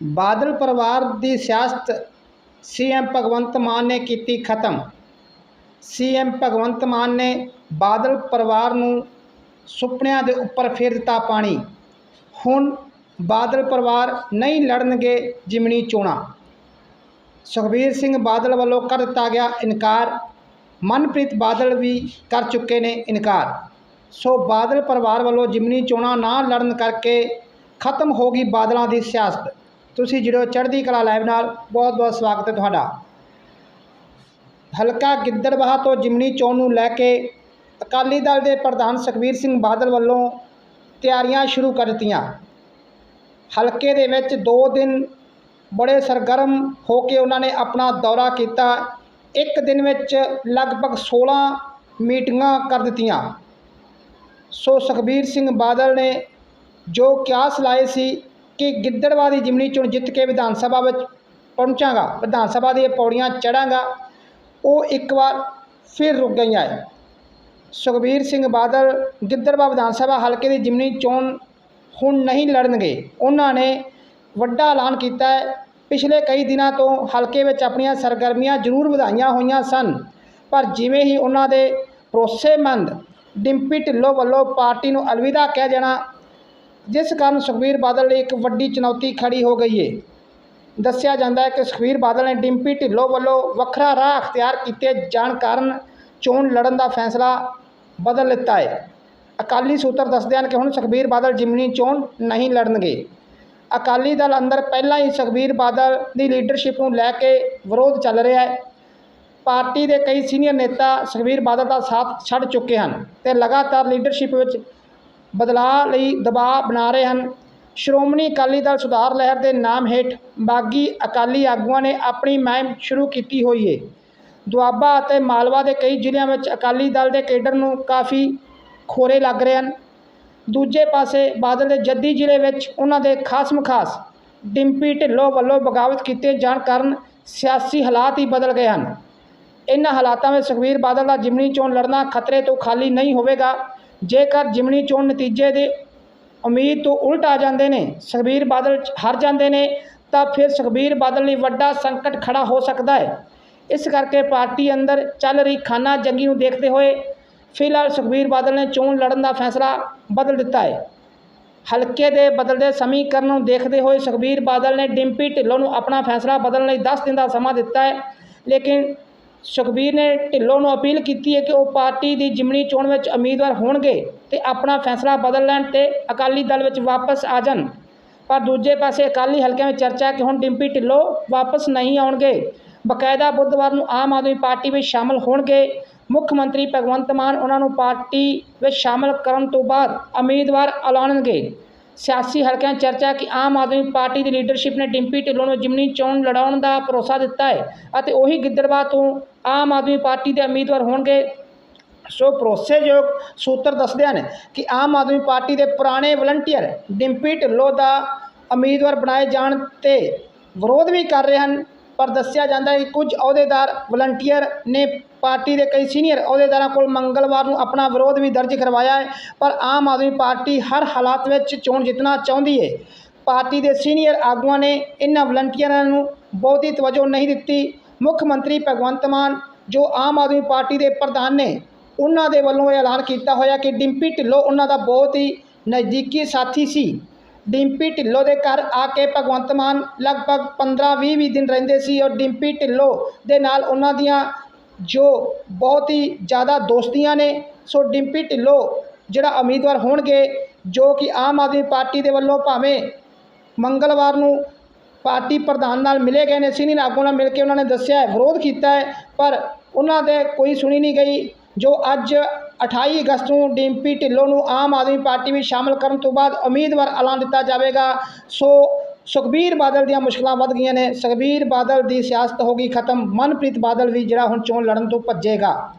ਬਾਦਲ ਪਰਿਵਾਰ ਦੀ ਸਿਆਸਤ ਸੀਐਮ ਭਗਵੰਤ ਮਾਨ ਨੇ ਕੀਤੀ ਖਤਮ। ਸੀਐਮ ਭਗਵੰਤ ਮਾਨ ਨੇ ਬਾਦਲ ਪਰਿਵਾਰ ਨੂੰ ਸੁਪਨਿਆਂ ਦੇ ਉੱਪਰ ਫੇਰ ਦਿੱਤਾ ਪਾਣੀ। ਹੁਣ ਬਾਦਲ ਪਰਿਵਾਰ ਨਹੀਂ ਲੜਨਗੇ ਜਿਮਣੀ ਚੋਣਾਂ। ਸੁਖਬੀਰ ਸਿੰਘ ਬਾਦਲ ਵੱਲੋਂ ਕਰ ਦਿੱਤਾ ਗਿਆ ਇਨਕਾਰ। ਮਨਪ੍ਰੀਤ ਬਾਦਲ ਵੀ ਕਰ ਚੁੱਕੇ ਨੇ ਇਨਕਾਰ। ਸੋ ਬਾਦਲ ਪਰਿਵਾਰ ਵੱਲੋਂ ਜਿਮਨੀ ਚੋਣਾਂ ਨਾ ਲੜਨ ਕਰਕੇ ਖਤਮ ਹੋ ਗਈ ਬਾਦਲਾਂ ਦੀ ਸਿਆਸਤ। ਤੁਸੀਂ ਜਿਹੜੋ ਚੜ੍ਹਦੀ ਕਲਾ ਲਾਈਵ ਨਾਲ। ਬਹੁਤ ਬਹੁਤ ਸਵਾਗਤ ਹੈ ਤੁਹਾਡਾ। ਹਲਕਾ ਗਿੱਦੜਬਾਹਾ ਤੋਂ ਜਿਮਨੀ ਚੋਣ ਨੂੰ ਲੈ ਕੇ ਅਕਾਲੀ ਦਲ ਦੇ ਪ੍ਰਧਾਨ ਸੁਖਬੀਰ ਸਿੰਘ ਬਾਦਲ ਵੱਲੋਂ ਤਿਆਰੀਆਂ ਸ਼ੁਰੂ ਕਰ ਦਿੱਤੀਆਂ। ਹਲਕੇ ਦੇ ਵਿੱਚ 2 ਦਿਨ ਬੜੇ ਸਰਗਰਮ ਹੋ ਕੇ ਉਹਨਾਂ ਨੇ ਆਪਣਾ ਦੌਰਾ ਕੀਤਾ। ਇੱਕ ਦਿਨ ਵਿੱਚ ਲਗਭਗ 16 ਮੀਟਿੰਗਾਂ ਕਰ ਦਿੱਤੀਆਂ। ਸੋ ਸੁਖਬੀਰ ਸਿੰਘ ਬਾਦਲ ਨੇ ਜੋ ਕਿਆਸ ਲਾਏ ਸੀ ਕਿ ਗਿੱਦੜਵਾ ਦੀ ਜਿਮਨੀ ਚੋਣ ਜਿੱਤ ਕੇ ਵਿਧਾਨ ਸਭਾ ਵਿੱਚ ਪਹੁੰਚਾਂਗਾ, ਵਿਧਾਨ ਸਭਾ ਦੀਆਂ ਪੌੜੀਆਂ ਚੜਾਂਗਾ, ਉਹ ਇੱਕ ਵਾਰ ਫਿਰ ਰੁਕ ਗਈਆਂ ਹੈ ਸੁਖਬੀਰ ਸਿੰਘ ਬਾਦਲ ਗਿੱਦੜਵਾ ਵਿਧਾਨ ਸਭਾ ਹਲਕੇ ਦੀ ਜਿਮਨੀ ਚੋਣ ਹੁਣ ਨਹੀਂ ਲੜਨਗੇ। ਉਹਨਾਂ ਨੇ ਵੱਡਾ ਐਲਾਨ ਕੀਤਾ ਹੈ ਪਿਛਲੇ ਕਈ ਦਿਨਾਂ ਤੋਂ ਹਲਕੇ ਵਿੱਚ ਆਪਣੀਆਂ ਸਰਗਰਮੀਆਂ ਜ਼ਰੂਰ ਵਧਾਈਆਂ ਹੋਈਆਂ ਸਨ, ਪਰ ਜਿਵੇਂ ਹੀ ਉਹਨਾਂ ਦੇ ਭਰੋਸੇਮੰਦ ਡਿੰਪੀ ਢਿੱਲੋਂ ਵੱਲੋਂ ਪਾਰਟੀ ਨੂੰ ਅਲਵਿਦਾ ਕਹਿ ਜਾਣਾ ਜਿਸ ਕਾਰਨ ਸੁਖਬੀਰ ਬਾਦਲ ਲਈ ਇੱਕ ਵੱਡੀ ਚੁਣੌਤੀ ਖੜੀ ਹੋ ਗਈ ਹੈ ਦੱਸਿਆ ਜਾਂਦਾ ਹੈ ਕਿ ਸੁਖਬੀਰ ਬਾਦਲ ਨੇ ਡਿੰਪੀ ਢਿੱਲੋਂ ਵੱਲੋਂ ਵੱਖਰਾ ਰਾਹ ਅਖਤਿਆਰ ਕੀਤੇ ਜਾਣ ਕਾਰਨ ਚੋਣ ਲੜਨ ਦਾ ਫੈਸਲਾ ਬਦਲ ਲਿੱਤਾ ਹੈ ਅਕਾਲੀ ਸੂਤਰ ਦੱਸਦੇ ਹਨ ਕਿ ਹੁਣ ਸੁਖਬੀਰ ਬਾਦਲ ਜਿਮਨੀ ਚੋਣ ਨਹੀਂ ਲੜਨਗੇ। ਅਕਾਲੀ ਦਲ ਅੰਦਰ ਪਹਿਲਾਂ ਹੀ ਸੁਖਬੀਰ ਬਾਦਲ ਦੀ ਲੀਡਰਸ਼ਿਪ ਨੂੰ ਲੈ ਕੇ ਵਿਰੋਧ ਚੱਲ ਰਿਹਾ ਹੈ। ਪਾਰਟੀ ਦੇ ਕਈ ਸੀਨੀਅਰ ਨੇਤਾ ਸੁਖਬੀਰ ਬਾਦਲ ਦਾ ਸਾਥ ਛੱਡ ਚੁੱਕੇ ਹਨ ਤੇ ਲਗਾਤਾਰ ਲੀਡਰਸ਼ਿਪ ਵਿੱਚ ਬਦਲਾਅ ਲਈ ਦਬਾਅ ਬਣਾ ਰਹੇ ਹਨ। ਸ਼੍ਰੋਮਣੀ ਅਕਾਲੀ ਦਲ ਸੁਧਾਰ ਲਹਿਰ ਦੇ ਨਾਮ ਹੇਠ ਬਾਗੀ ਅਕਾਲੀ ਆਗੂਆਂ ਨੇ ਆਪਣੀ ਮਹਿਮ ਸ਼ੁਰੂ ਕੀਤੀ ਹੋਈ ਹੈ ਦੁਆਬਾ ਅਤੇ ਮਾਲਵਾ ਦੇ ਕਈ ਜ਼ਿਲ੍ਹਿਆਂ ਵਿੱਚ ਅਕਾਲੀ ਦਲ ਦੇ ਕੇਡਰ ਨੂੰ ਕਾਫੀ ਖੋਰੇ ਲੱਗ ਰਹੇ ਹਨ। ਦੂਜੇ ਪਾਸੇ ਬਾਦਲ ਦੇ ਜੱਦੀ ਜ਼ਿਲ੍ਹੇ ਵਿੱਚ ਉਹਨਾਂ ਦੇ ਖਾਸਮ ਖਾਸ ਡਿੰਪੀ ਢਿੱਲੋਂ ਵੱਲੋਂ ਬਗਾਵਤ ਕੀਤੇ ਜਾਣ ਕਾਰਨ ਸਿਆਸੀ ਹਾਲਾਤ ਹੀ ਬਦਲ ਗਏ ਹਨ। ਇਹਨਾਂ ਹਾਲਾਤਾਂ ਵਿੱਚ ਸੁਖਬੀਰ ਬਾਦਲ ਦਾ ਜਿਮਨੀ ਚੋਣ ਲੜਨਾ ਖਤਰੇ ਤੋਂ ਖਾਲੀ ਨਹੀਂ ਹੋਵੇਗਾ। ਜੇਕਰ ਜਿਮਨੀ ਚੋਣ ਨਤੀਜੇ ਦੇ ਉਮੀਦ ਤੋਂ ਉਲਟ ਆ ਜਾਂਦੇ ਨੇ, ਸੁਖਬੀਰ ਬਾਦਲ ਹਾਰ ਜਾਂਦੇ ਨੇ, ਤਾਂ ਫਿਰ ਸੁਖਬੀਰ ਬਾਦਲ ਲਈ ਵੱਡਾ ਸੰਕਟ ਖੜਾ ਹੋ ਸਕਦਾ ਹੈ। ਇਸ ਕਰਕੇ ਪਾਰਟੀ ਅੰਦਰ ਚੱਲ ਰਹੀ ਖਾਨਾ ਜੰਗੀ ਨੂੰ ਦੇਖਦੇ ਹੋਏ ਫਿਲਹਾਲ ਸੁਖਬੀਰ ਬਾਦਲ ਨੇ ਚੋਣ ਲੜਨ ਦਾ ਫੈਸਲਾ ਬਦਲ ਦਿੱਤਾ ਹੈ। ਹਲਕੇ ਦੇ ਬਦਲਦੇ ਸਮੀਕਰਨ ਨੂੰ ਦੇਖਦੇ ਹੋਏ ਸੁਖਬੀਰ ਬਾਦਲ ਨੇ ਡਿੰਪੀ ਢਿੱਲੋਂ ਨੂੰ ਆਪਣਾ ਫੈਸਲਾ ਬਦਲਣ ਲਈ 10 ਦਿਨ ਦਾ ਸਮਾਂ ਦਿੱਤਾ ਹੈ, ਲੇਕਿਨ ਸੁਖਬੀਰ ਨੇ ਢਿੱਲੋਂ ਨੂੰ ਅਪੀਲ ਕੀਤੀ ਹੈ ਕਿ ਉਹ ਪਾਰਟੀ ਦੀ ਜਿਮਣੀ ਚੋਣ ਵਿੱਚ ਉਮੀਦਵਾਰ ਹੋਣਗੇ ਤੇ ਆਪਣਾ ਫੈਸਲਾ ਬਦਲ ਲੈਣ ਤੇ ਅਕਾਲੀ ਦਲ ਵਿੱਚ ਵਾਪਸ ਆ ਜਾਣ। ਪਰ ਦੂਜੇ ਪਾਸੇ ਅਕਾਲੀ ਹਲਕਿਆਂ ਵਿੱਚ ਚਰਚਾ ਕਿ ਹੁਣ ਡਿੰਪੀ ਢਿੱਲੋਂ ਵਾਪਸ ਨਹੀਂ ਆਉਣਗੇ। ਬਕਾਇਦਾ ਬੁੱਧਵਾਰ ਨੂੰ ਆਮ ਆਦਮੀ ਪਾਰਟੀ ਵਿੱਚ ਸ਼ਾਮਲ ਹੋਣਗੇ। ਮੁੱਖ ਮੰਤਰੀ ਭਗਵੰਤ ਮਾਨ ਉਹਨਾਂ ਨੂੰ ਪਾਰਟੀ ਵਿੱਚ ਸ਼ਾਮਲ ਕਰਨ ਤੋਂ ਬਾਅਦ ਉਮੀਦਵਾਰ ਐਲਾਨਣਗੇ। ਸਿਆਸੀ ਹਲਕਿਆਂ 'ਚ ਚਰਚਾ ਕਿ ਆਮ ਆਦਮੀ ਪਾਰਟੀ ਦੀ ਲੀਡਰਸ਼ਿਪ ਨੇ ਡਿੰਪੀ ਢਿੱਲੋਂ ਨੂੰ ਜਿਮਨੀ ਚੋਣ ਲੜਾਉਣ ਦਾ ਭਰੋਸਾ ਦਿੱਤਾ ਹੈ ਅਤੇ ਉਹੀ ਗਿੱਦੜਬਾਹ ਤੋਂ ਆਮ ਆਦਮੀ ਪਾਰਟੀ ਦੇ ਉਮੀਦਵਾਰ ਹੋਣਗੇ। ਸੋ ਭਰੋਸੇਯੋਗ ਸੂਤਰ ਦੱਸਦੇ ਹਨ ਕਿ ਆਮ ਆਦਮੀ ਪਾਰਟੀ ਦੇ ਪੁਰਾਣੇ ਵਲੰਟੀਅਰ ਡਿੰਪੀ ਢਿੱਲੋਂ ਦਾ ਉਮੀਦਵਾਰ ਬਣਾਏ ਜਾਣ ਤੇ ਵਿਰੋਧ ਵੀ ਕਰ ਰਹੇ ਹਨ। ਪਰ ਦੱਸਿਆ ਜਾਂਦਾ ਹੈ ਕਿ ਕੁਝ ਅਹੁਦੇਦਾਰ ਵਲੰਟੀਅਰ ਨੇ ਪਾਰਟੀ ਦੇ ਕਈ ਸੀਨੀਅਰ ਅਹੁਦੇਦਾਰਾਂ ਕੋਲ ਮੰਗਲਵਾਰ ਨੂੰ ਆਪਣਾ ਵਿਰੋਧ ਵੀ ਦਰਜ ਕਰਵਾਇਆ ਹੈ, ਪਰ ਆਮ ਆਦਮੀ ਪਾਰਟੀ ਹਰ ਹਾਲਾਤ ਵਿੱਚ ਚੋਣ ਜਿੱਤਣਾ ਚਾਹੁੰਦੀ ਹੈ। ਪਾਰਟੀ ਦੇ ਸੀਨੀਅਰ ਆਗੂਆਂ ਨੇ ਇਹਨਾਂ ਵਲੰਟੀਅਰਾਂ ਨੂੰ ਬਹੁਤੀ ਤਵੱਜੋ ਨਹੀਂ ਦਿੱਤੀ। ਮੁੱਖ ਮੰਤਰੀ ਭਗਵੰਤ ਮਾਨ, ਜੋ ਆਮ ਆਦਮੀ ਪਾਰਟੀ ਦੇ ਪ੍ਰਧਾਨ ਨੇ, ਉਹਨਾਂ ਦੇ ਵੱਲੋਂ ਇਹ ਐਲਾਨ ਕੀਤਾ ਹੋਇਆ ਕਿ ਡਿੰਪੀ ਢਿੱਲੋਂ ਉਹਨਾਂ ਦਾ ਬਹੁਤ ਹੀ ਨਜ਼ਦੀਕੀ ਸਾਥੀ ਸੀ। ਡਿੰਪੀ ਢਿੱਲੋਂ ਦੇ ਘਰ ਆ ਕੇ ਭਗਵੰਤ ਮਾਨ ਲਗਭਗ 15-20 ਵੀ ਦਿਨ ਰਹਿੰਦੇ ਸੀ ਔਰ ਡਿੰਪੀ ਢਿੱਲੋਂ ਦੇ ਨਾਲ ਉਹਨਾਂ ਦੀਆਂ ਜੋ ਬਹੁਤ ਹੀ ਜ਼ਿਆਦਾ ਦੋਸਤੀਆਂ ਨੇ, ਸੋ ਡਿੰਪੀ ਢਿੱਲੋਂ ਜਿਹੜਾ ਉਮੀਦਵਾਰ ਹੋਣਗੇ, ਜੋ ਕਿ ਆਮ ਆਦਮੀ ਪਾਰਟੀ ਦੇ ਵੱਲੋਂ ਭਾਵੇਂ ਮੰਗਲਵਾਰ ਨੂੰ ਪਾਰਟੀ ਪ੍ਰਧਾਨ ਨਾਲ ਮਿਲੇ ਗਏ ਨੇ, ਸੀਨੀਅਰ ਆਗੂ ਨਾਲ ਮਿਲ ਕੇ ਉਹਨਾਂ ਨੇ ਦੱਸਿਆ ਵਿਰੋਧ ਕੀਤਾ ਹੈ, ਪਰ ਉਹਨਾਂ ਦੇ ਕੋਈ ਸੁਣੀ ਨਹੀਂ ਗਈ, ਜੋ ਅੱਜ 28 ਅਗਸਤ ਨੂੰ ਡਿੰਪੀ ਢਿੱਲੋਂ ਨੂੰ ਆਮ ਆਦਮੀ ਪਾਰਟੀ ਵਿੱਚ ਸ਼ਾਮਲ ਕਰਨ ਤੋਂ ਬਾਅਦ ਉਮੀਦਵਾਰ ਐਲਾਨ ਦਿੱਤਾ ਜਾਵੇਗਾ। ਸੋ ਸੁਖਬੀਰ ਬਾਦਲ ਦੀਆਂ ਮੁਸ਼ਕਲਾਂ ਵੱਧ ਗਈਆਂ ਨੇ। ਸੁਖਬੀਰ ਬਾਦਲ ਦੀ ਸਿਆਸਤ ਹੋ ਗਈ ਖਤਮ। ਮਨਪ੍ਰੀਤ ਬਾਦਲ ਵੀ ਜਿਹੜਾ ਹੁਣ ਚੋਣ ਲੜਨ ਤੋਂ ਭੱਜੇਗਾ।